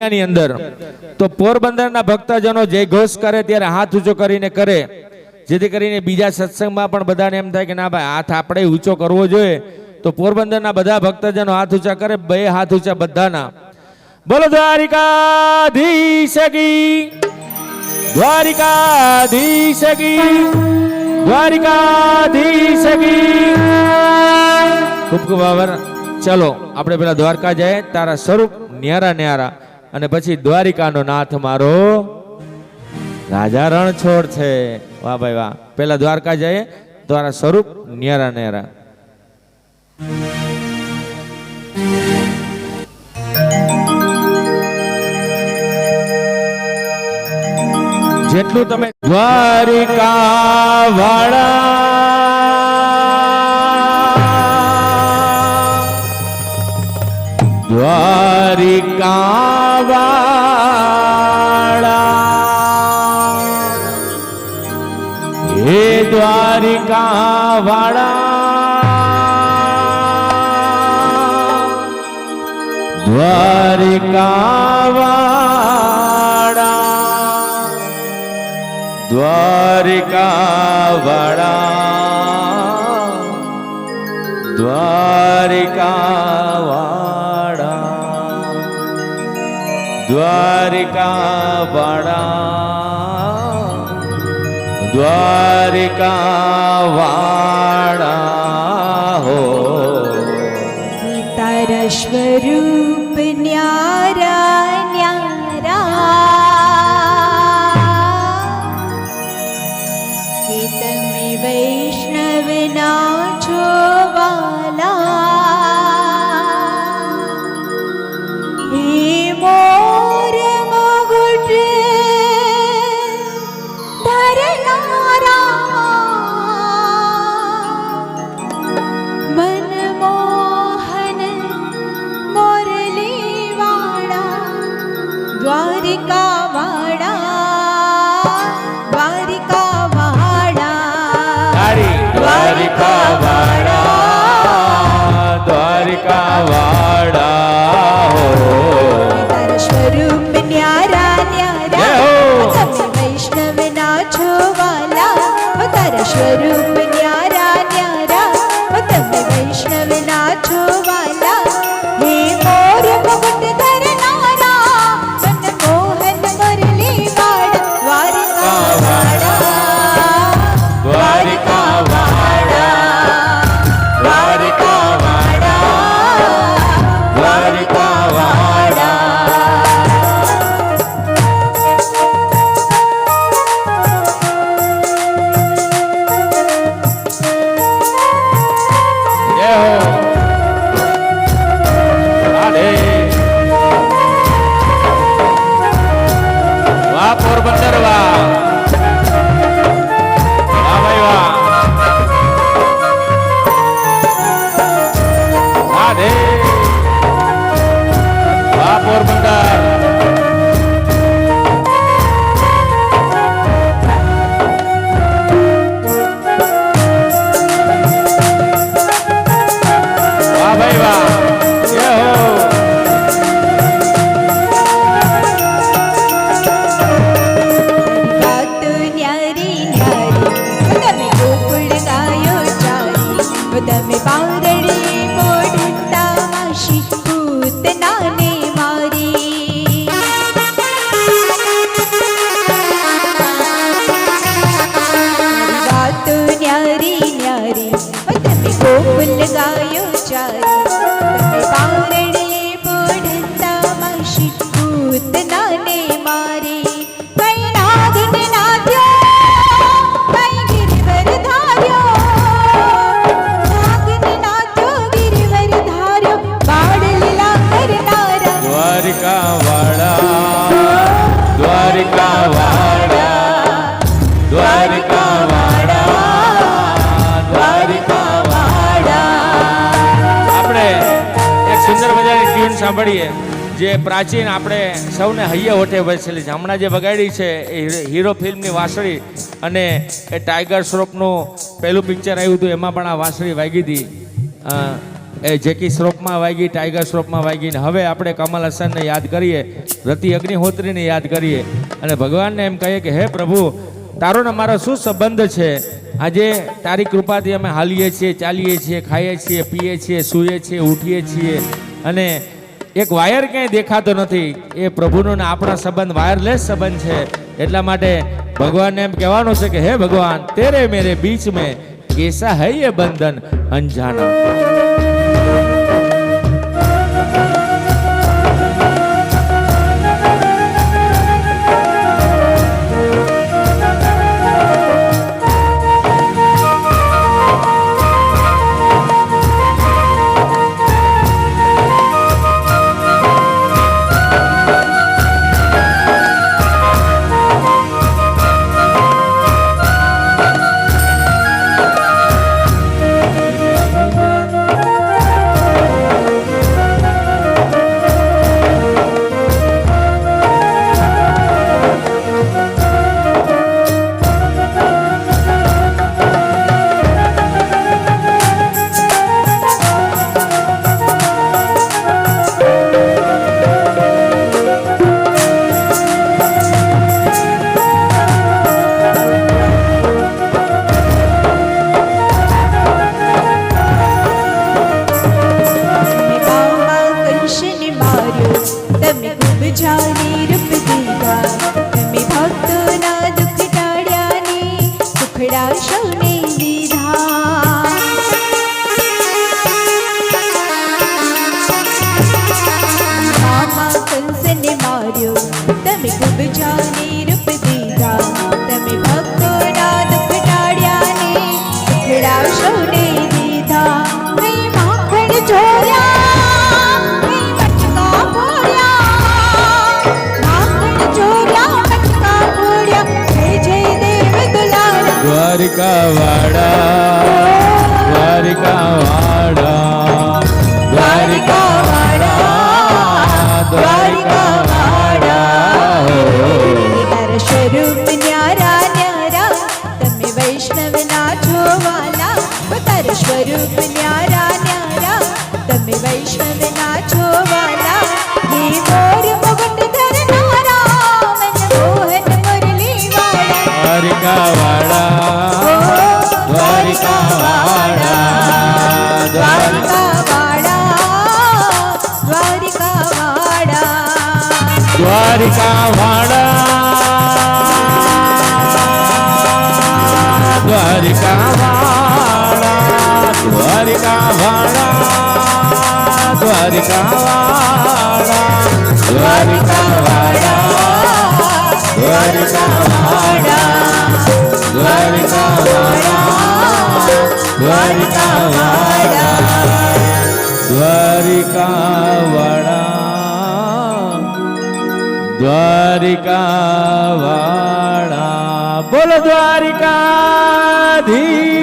ની અંદર. તો પોરબંદરના ભક્તજનો જય ઘોષ કરે ત્યારે હાથ ઊંચો કરીને કરે. જેથી કરીને બીજા સત્સંગમાં પણ બધાને એમ થાય કે ના ભાઈ, હાથ આપણે ઊંચો કરવો જોઈએ. તો પોરબંદરના બધા ભક્તજનો હાથ ઊંચા કરે, બે હાથ ઊંચા બધાના. બોલો દ્વારિકાધીશગી દ્વારિકાધીશગી દ્વારિકાધીશગી ખૂબ ખૂબ આભાર. ચલો, આપણે પેલા દ્વારકા જાય તારા સ્વરૂપ ન્યારા ન્યારા. અને પછી દ્વારિકાનો નાથ મારો રાજા રણછોડ છે. વાહ ભાઈ વાહ. પેલા દ્વારકા જઈએ દ્વારા સ્વરૂપ ન્યારા નેરા. જેટલું તમે દ્વારિકા વાળા દ્વારિકા વાળા દ્વારિકા વાળા દ્વારિકા વાળા દ્વારિકા વાળા દ્વારિકા વાળા દ્વારિકા વાળા હો. તારા દ્વારિકા વાળા દ્વારિકા વાળા વાહ પોરબંદર વાહ ચારી તમે દ્વારિકા વાળા દ્વારિકા વાળા દ્વારિકા વાળા દ્વારિકા આપણે એક સુંદર મજાની ટ્યુન સાંભળીએ, જે પ્રાચીન આપણે સૌને હૈયે હોઠે વસેલી છે. હમણાં જે વગાડી છે એ હીરો- ફિલ્મની વાંસળી અને એ ટાઈગર શ્રોફનું પહેલું પિક્ચર આવ્યું હતું, એમાં પણ આ વાંસળી વાગી હતી. એ જેકી શ્રોપમાં વાગી, ટાઈગર શ્રોપમાં વાગી ને હવે આપણે કમલ હસનને યાદ કરીએ, રતિ અગ્નિહોત્રીને યાદ કરીએ અને ભગવાનને એમ કહીએ કે, હે પ્રભુ, તારો ને મારો શું સંબંધ છે? આજે તારી કૃપાથી અમે હાલીએ છીએ, ચાલીએ છીએ, ખાઈએ છીએ, પીએ છીએ, સૂઈએ છીએ, ઉઠીએ છીએ અને એક વાયર ક્યાંય દેખાતો નથી. એ પ્રભુનો ને આપણા સંબંધ, વાયરલેસ સંબંધ છે. એટલા માટે ભગવાનને એમ કહેવાનું છે કે, હે ભગવાન, તેરે મેરે બીચ મેં કેસા હૈ એ બંધન અંજાના. আসনে বিধা వారిక వాడా వారిక వాడా દ્વારિકા વાળા, દ્વારિકા વાડા દ્વારિકા વાડા દ્વારિકા વાડા દ્વારિકા વાડા દ્વારિકા વાડા દ્વારિકા વાડા દ્વારિકા દ્વારિકા વાડા બોલો દ્વારિકાધીશ Deus.